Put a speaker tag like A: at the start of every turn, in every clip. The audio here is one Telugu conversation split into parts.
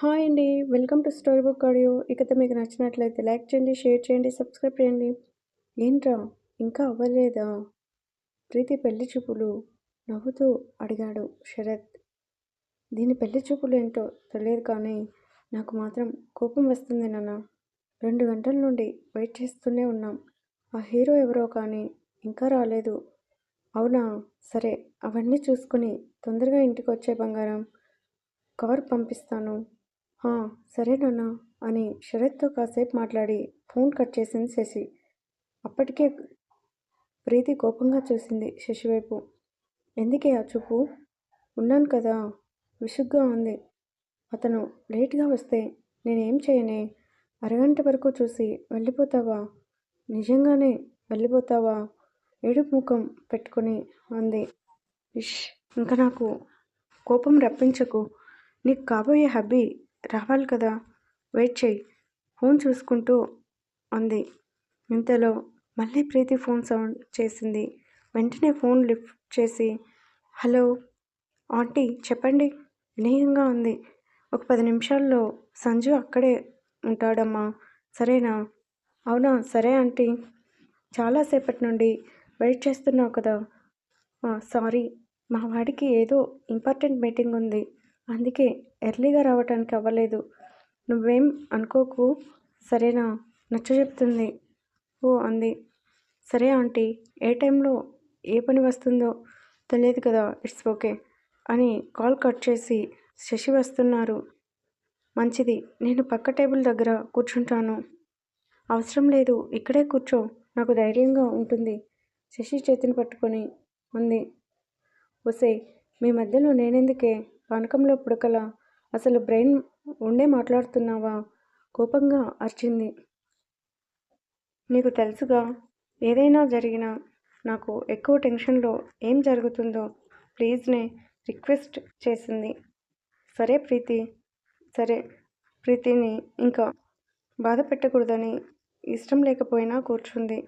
A: హాయ్ అండి. Welcome to story book audio. ఇకతో మీకు నచ్చినట్లయితే లైక్ చేయండి షేర్ చేయండి సబ్స్క్రైబ్ చేయండి. ఏంట్రా? ఇంకా అవ్వలేదా? ప్రీతి పెళ్ళి చూపులు నవ్వుతూ అడిగాడు శరత్. దీని పెళ్ళి చూపులు ఏంటో తెలియదు కానీ నాకు మాత్రం కోపం వస్తుంది నాన్న. రెండు గంటల నుండి వెయిట్ చేస్తూనే ఉన్నాం. ఆ హీరో ఎవరో కానీ ఇంకా రాలేదు. అవునా? సరే అవన్నీ చూసుకుని తొందరగా ఇంటికి వచ్చే బంగారం కార్ పంపిస్తాను. సరే నాన్న అని శరత్తో కాసేపు మాట్లాడి ఫోన్ కట్ చేసింది శశి. అప్పటికే ప్రీతి కోపంగా చూసింది శశి వైపు. ఎందుకే ఆ చూపు? ఉన్నాను కదా విసుగ్గా ఉంది. అతను లేట్గా వస్తే నేనేం చేయనే? అరగంట వరకు చూసి వెళ్ళిపోతావా? నిజంగానే వెళ్ళిపోతావా? ఏడుపు ముఖం పెట్టుకుని అంది. ఇష్ ఇంకా నాకు కోపం రప్పించకు. నీకు కాబోయే హబ్బీ రావాలి కదా? వెయిట్ చేయి ఫోన్ చూసుకుంటూ అంది ఇంతలో మళ్ళీ ప్రీతి ఫోన్ సౌండ్ చేసింది. వెంటనే ఫోన్ లిఫ్ట్ చేసి హలో ఆంటీ చెప్పండి. వినయంగా ఉంది. ఒక పది నిమిషాల్లో సంజు అక్కడే ఉంటాడమ్మా. సరేనా? అవునా? సరే ఆంటీ. చాలాసేపటి నుండి వెయిట్ చేస్తున్నావు కదా? సారీ. మా వాడికి ఏదో ఇంపార్టెంట్ మీటింగ్ ఉంది. అందుకే ఎర్లీగా రావటానికి అవ్వలేదు నువ్వేం అనుకోకు? సరేనా? నచ్చ చెప్తుంది ఓ అంది. సరే ఆంటీ ఏ టైంలో ఏ పని వస్తుందో తెలియదు కదా ఇట్స్ ఓకే అని కాల్ కట్ చేసి శశి వస్తున్నారు. మంచిది నేను పక్క టేబుల్ దగ్గర కూర్చుంటాను. అవసరం లేదు ఇక్కడే కూర్చో నాకు ధైర్యంగా ఉంటుంది శశి చేతిని పట్టుకొని ఉంది ఒసే మీ మధ్యలో నేనెందుకే? పానకంలో పుడకల. అసలు బ్రెయిన్ ఉండే మాట్లాడుతున్నావా? కోపంగా అరిచింది. నీకు తెలుసుగా ఏదైనా జరిగినా నాకు ఎక్కువ టెన్షన్లో ఏం జరుగుతుందో ప్లీజ్నే రిక్వెస్ట్ చేసింది. సరే ప్రీతి సరే. ప్రీతిని ఇంకా బాధ పెట్టకూడదని ఇష్టం లేకపోయినా కూర్చుంది.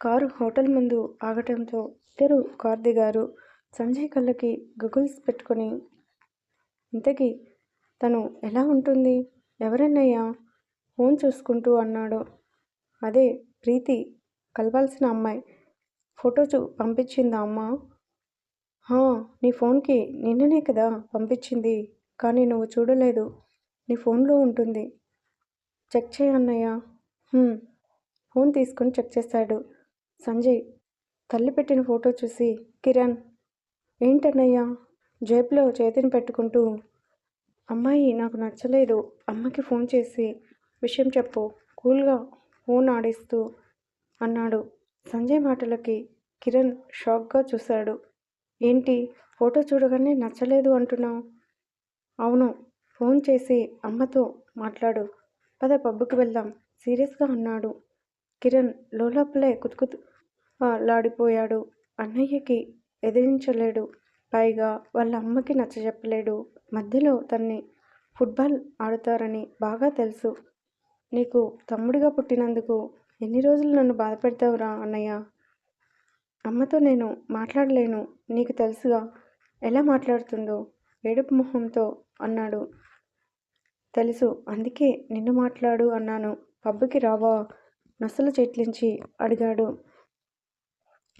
A: కారు హోటల్ ముందు ఆగటంతో ఇద్దరు కార్ దిగారు. సంజయ్ కళ్ళకి గగుల్స్ పెట్టుకొని ఇంతకీ తను ఎలా ఉంటుంది? ఎవరన్నయ్యా? ఫోన్ చూసుకుంటూ అన్నాడు. అదే ప్రీతి కలవాల్సిన అమ్మాయి. ఫోటో చూ పంపించిందా అమ్మ? నీ ఫోన్కి నిన్ననే కదా పంపించింది కానీ నువ్వు చూడలేదు. నీ ఫోన్లో ఉంటుంది. చెక్ చేయన్నయ్య ఫోన్ తీసుకొని చెక్ చేశాడు సంజయ్ తల్లి పెట్టిన ఫోటో చూసి కిరణ్ ఏంటన్నయ్యా? జేబులో చేతిని పెట్టుకుంటూ అమ్మాయి నాకు నచ్చలేదు. అమ్మకి ఫోన్ చేసి విషయం చెప్పు. కూల్గా ఫోన్ ఆడిస్తూ అన్నాడు. సంజయ్ మాటలకి కిరణ్ షాక్గా చూశాడు. ఏంటి? ఫోటో చూడగానే నచ్చలేదు అంటున్నావు? అవును. ఫోన్ చేసి అమ్మతో మాట్లాడు. పద పబ్బుకి వెళ్దాం. సీరియస్గా అన్నాడు. కిరణ్ లోలోపలే కుతుకుతు లాడిపోయాడు. అన్నయ్యకి ఎదిరించలేడు. పైగా వాళ్ళ అమ్మకి నచ్చజెప్పలేడు మధ్యలో తన్ని ఫుట్బాల్ ఆడతారని బాగా తెలుసు. నీకు తమ్ముడిగా పుట్టినందుకు ఎన్ని రోజులు నన్ను బాధపెడతావురా అన్నయ్య? అమ్మతో నేను మాట్లాడలేను. నీకు తెలుసుగా ఎలా మాట్లాడుతుందో? ఏడుపు మొహంతో అన్నాడు. తెలుసు అందుకే నిన్ను మాట్లాడు అన్నాను. పబ్బుకి రావా? నసలు చెట్లించి అడిగాడు.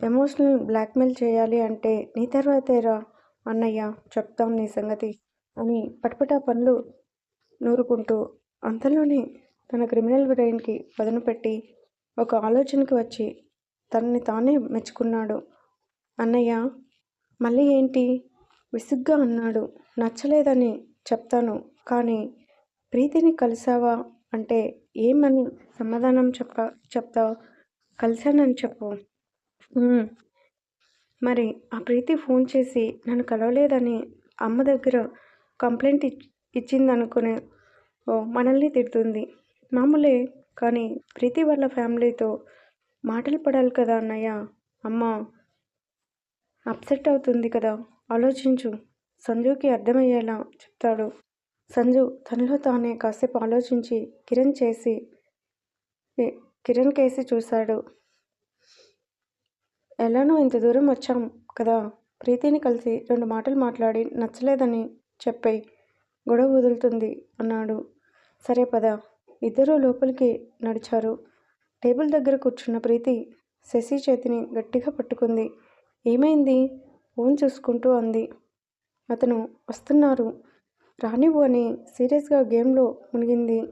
A: ఎమోషనల్ బ్లాక్మెయిల్ చేయాలి అంటే నీ తర్వాతేరా? అన్నయ్య చెప్తాం నీ సంగతి అని పటపటా పనులు నూరుకుంటూ అంతలోనే తన క్రిమినల్ బ్రెయిన్కి పదును పెట్టి ఒక ఆలోచనకి వచ్చి తనని తానే మెచ్చుకున్నాడు. అన్నయ్య మళ్ళీ ఏంటి? విసుగ్గా అన్నాడు. నచ్చలేదని చెప్తాను కానీ ప్రీతిని కలిసావా అంటే ఏమని సమాధానం చెప్ప చెప్తావు? కలిశానని చెప్పు. మరి ఆ ప్రీతి ఫోన్ చేసి నన్ను కలవలేదని అమ్మ దగ్గర కంప్లైంట్ ఇచ్చిందనుకుని ఓ మనల్ని తిడుతుంది. మామూలే కానీ ప్రీతి వాళ్ళ ఫ్యామిలీతో మాటలు పడాలి కదా అన్నయ్య. అమ్మ అప్సెట్ అవుతుంది కదా. ఆలోచించు. సంజుకి అర్థమయ్యేలా చెప్తాడు. సంజు తనలో తానే కాసేపు ఆలోచించి కిరణ్ చేసి కిరణ్ కేసి చూశాడు. ఎలానో ఇంత దూరం వచ్చాం కదా. ప్రీతిని కలిసి రెండు మాటలు మాట్లాడి నచ్చలేదని చెప్పాయి. గొడవ వదులుతుంది అన్నాడు. సరే పద. ఇద్దరూ లోపలికి నడిచారు. టేబుల్ దగ్గర కూర్చున్న ప్రీతి శశి చేతిని గట్టిగా పట్టుకుంది. ఏమైంది? ఫోన్ చూసుకుంటూ అంది. అతను వస్తున్నారు. రానివ్వు అని సీరియస్గా గేమ్లో మునిగింది.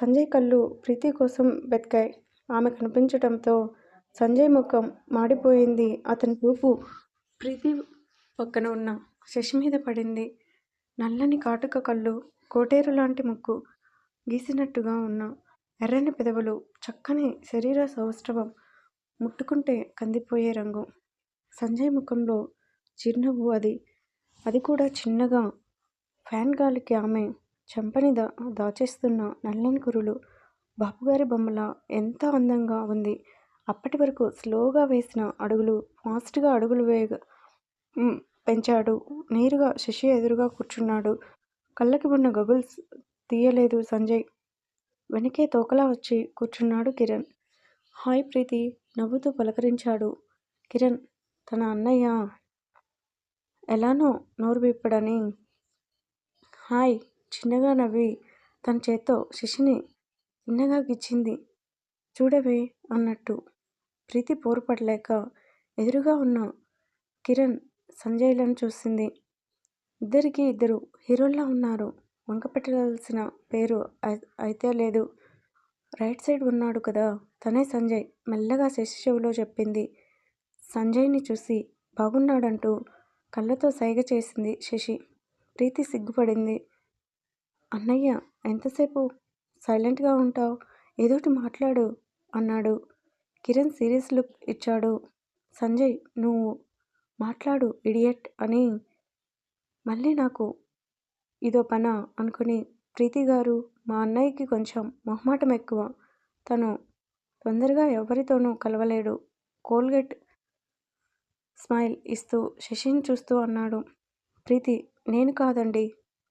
A: సంజయ్ కళ్ళు ప్రీతి కోసం వెతికాయి. ఆమె కనిపించటంతో సంజయ్ ముఖం మాడిపోయింది. అతని చూపు ప్రీతి పక్కన ఉన్న శశి మీద పడింది. నల్లని కాటుక కళ్ళు కోటేరు లాంటి ముక్కు గీసినట్టుగా ఉన్న ఎర్రని పెదవులు చక్కని శరీర సౌష్ఠవం ముట్టుకుంటే కందిపోయే రంగు. సంజయ్ ముఖంలో చిరునవ్వు అది. అది కూడా చిన్నగా ఫ్యాన్ గాలికి ఆమె చెంపని దా దాచేస్తున్న నల్లని కురులు. బాపుగారి బొమ్మలా ఎంత అందంగా ఉంది. అప్పటి వరకు స్లోగా వేసిన అడుగులు ఫాస్ట్గా అడుగులు వేగ పెంచాడు. నేరుగా శశి ఎదురుగా కూర్చున్నాడు. కళ్ళకి ఉన్న గగుల్స్ తీయలేదు సంజయ్. వెనకే తోకలా వచ్చి కూర్చున్నాడు కిరణ్. హాయ్ ప్రీతి నవ్వుతూ పలకరించాడు. కిరణ్ తన అన్నయ్య. ఎలానో నోరు విప్పడని. హాయ్ చిన్నగా నవ్వి తన చేత్తో శశిని చిన్నగా గిచ్చింది. చూడవే అన్నట్టు. ప్రీతి పోరుపడలేక ఎదురుగా ఉన్న కిరణ్ సంజయ్లను చూసింది. ఇద్దరికి ఇద్దరు హీరోల్లా ఉన్నారు. వంక పెట్టాల్సిన పేరు అయితే లేదు. రైట్ సైడ్ ఉన్నాడు కదా? తనే సంజయ్ మెల్లగా శశి చెవిలో చెప్పింది. సంజయ్ని చూసి బాగున్నాడంటూ కళ్ళతో సైగ చేసింది శశి. ప్రీతి సిగ్గుపడింది. అన్నయ్య ఎంతసేపు? సైలెంట్గా ఉంటావు? ఏదోటి మాట్లాడు అన్నాడు. కిరణ్ సీరియస్ లుక్ ఇచ్చాడు. సంజయ్ నువ్వు మాట్లాడు ఇడియట్ అని మళ్ళీ నాకు ఇదో పన అనుకుని ప్రీతి గారు మా అన్నయ్యకి కొంచెం మొహమాటం ఎక్కువ. తను తొందరగా ఎవరితోనూ కలవలేడు. కోల్గేట్ స్మైల్ ఇస్తూ శశిని చూస్తూ అన్నాడు. ప్రీతి నేను కాదండి.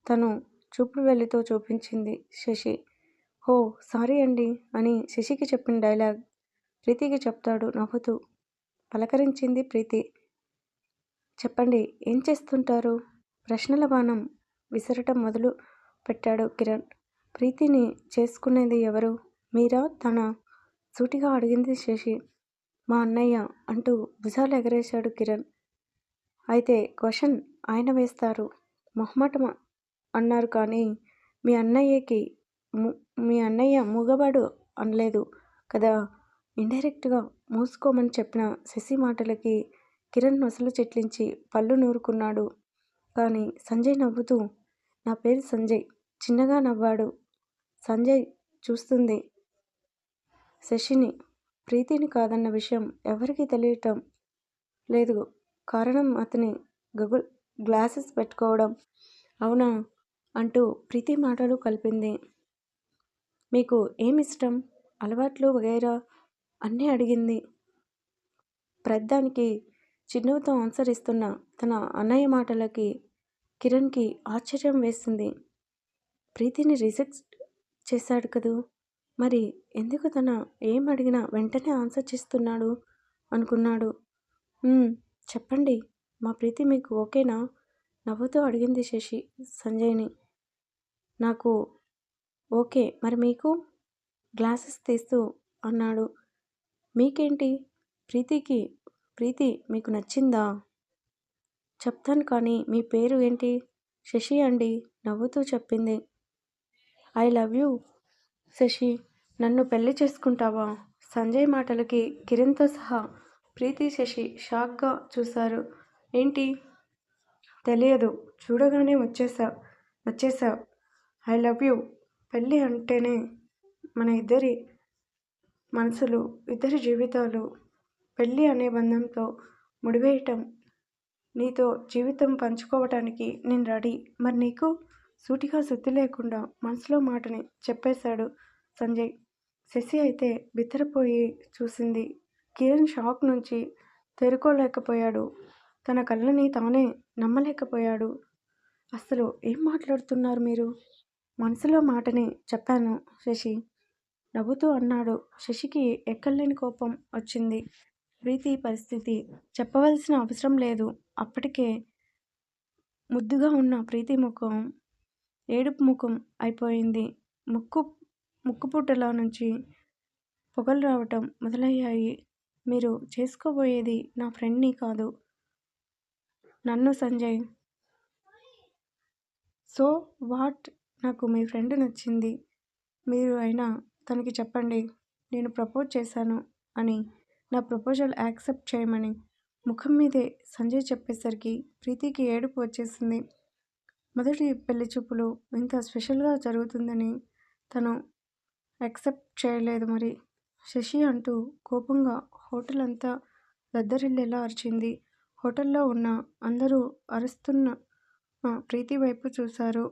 A: తను చూపుడు వెళ్ళితో చూపించింది శశి. హో సారీ అండి అని శశికి చెప్పిన డైలాగ్ ప్రీతికి చెప్తాడు నవ్వుతూ. పలకరించింది ప్రీతి. చెప్పండి ఏం చేస్తుంటారు? ప్రశ్నల బాణం విసరటం మొదలు పెట్టాడు కిరణ్. ప్రీతిని చేసుకునేది ఎవరు? మీరా? తన సూటిగా అడిగింది శశి. మా అన్నయ్య అంటూ భుజాలు ఎగరేశాడు కిరణ్. అయితే క్వశ్చన్ ఆయన వేస్తారు. మొహమాటం అన్నారు కానీ మీ అన్నయ్యకి మీ అన్నయ్య మూగవాడు అనలేదు కదా? ఇండైరెక్ట్గా మూసుకోమని చెప్పిన శశి మాటలకి కిరణ్ నొసలు చెట్లించి పళ్ళు నూరుకున్నాడు. కానీ సంజయ్ నవ్వుతూ నా పేరు సంజయ్. చిన్నగా నవ్వాడు. సంజయ్ చూస్తుంది. శశిని ప్రీతిని కాదన్న విషయం ఎవరికీ తెలియటం లేదు. కారణం అతని గగుల్ గ్లాసెస్ పెట్టుకోవడం. అవునా అంటూ ప్రీతి మాటలు కలిపింది. మీకు ఏమిష్టం? అలవాట్లు వగైరా? అన్నీ అడిగింది. ప్రద్దానికి చిరునవ్వుతో ఆన్సర్ ఇస్తున్న తన అన్నయ్య మాటలకి కిరణ్కి ఆశ్చర్యం వేసింది. ప్రీతిని రిజెక్ట్ చేశాడు కదూ? మరి ఎందుకు తన ఏం అడిగినా వెంటనే ఆన్సర్ చేస్తున్నాడు అనుకున్నాడు. చెప్పండి. మా ప్రీతి మీకు ఓకేనా? నవ్వుతూ అడిగింది శశి సంజయ్ని. నాకు ఓకే. మరి మీకు? గ్లాసెస్ తీస్తూ అన్నాడు. మీకేంటి? ప్రీతికి ప్రీతి మీకు నచ్చిందా? చెప్తాను కానీ మీ పేరు ఏంటి? శశి అండి నవ్వుతూ చెప్పింది. I love you. శశి నన్ను పెళ్ళి చేసుకుంటావా? సంజయ్ మాటలకి కిరణ్తో సహా ప్రీతి శశి షాక్గా చూశారు. ఏంటి? తెలియదు. చూడగానే వచ్చేసా వచ్చేసా. I love you. పెళ్ళి అంటేనే మన ఇద్దరి మనసులు ఇద్దరి జీవితాలు పెళ్ళి అనే బంధంతో ముడివేయటం. నీతో జీవితం పంచుకోవటానికి నేను రెడీ. మరి నీకు సూటిగా శుద్ధి లేకుండా మనసులో మాటని చెప్పేశాడు సంజయ్. శశి అయితే బిత్తరపోయి చూసింది. కిరణ్ షాక్ నుంచి తేరుకోలేకపోయాడు. తన కళ్ళని తానే నమ్మలేకపోయాడు. అసలు ఏం మాట్లాడుతున్నారు మీరు? మనసులో మాటని చెప్పాను శశి. నవ్వుతూ అన్నాడు శశికి ఎక్కడలేని కోపం వచ్చింది ప్రీతి పరిస్థితి చెప్పవలసిన అవసరం లేదు అప్పటికే ముద్దుగా ఉన్న ప్రీతి ముఖం ఏడుపు ముఖం అయిపోయింది. ముక్కు ముక్కుపుటాల నుంచి పొగలు రావటం మొదలయ్యాయి. మీరు చేసుకోబోయేది నా ఫ్రెండ్ని కాదు. నన్ను సంజయ్. సో వాట్ నాకు మీ ఫ్రెండ్ నచ్చింది. మీరు అయినా తనకి చెప్పండి. నేను ప్రపోజ్ చేశాను అని నా ప్రపోజల్ యాక్సెప్ట్ చేయమని ముఖం మీదే సంజయ్ చెప్పేసరికి ప్రీతికి ఏడుపు వచ్చేసింది. మొదటి పెళ్ళిచూపులు ఇంత స్పెషల్గా జరుగుతుందని తను యాక్సెప్ట్ చేయలేదు మరి. శశి అంటూ కోపంగా హోటల్ అంతా దద్దరిల్లేలా అరిచింది. హోటల్లో ఉన్న అందరూ అరుస్తున్న ప్రీతి వైపు చూశారు.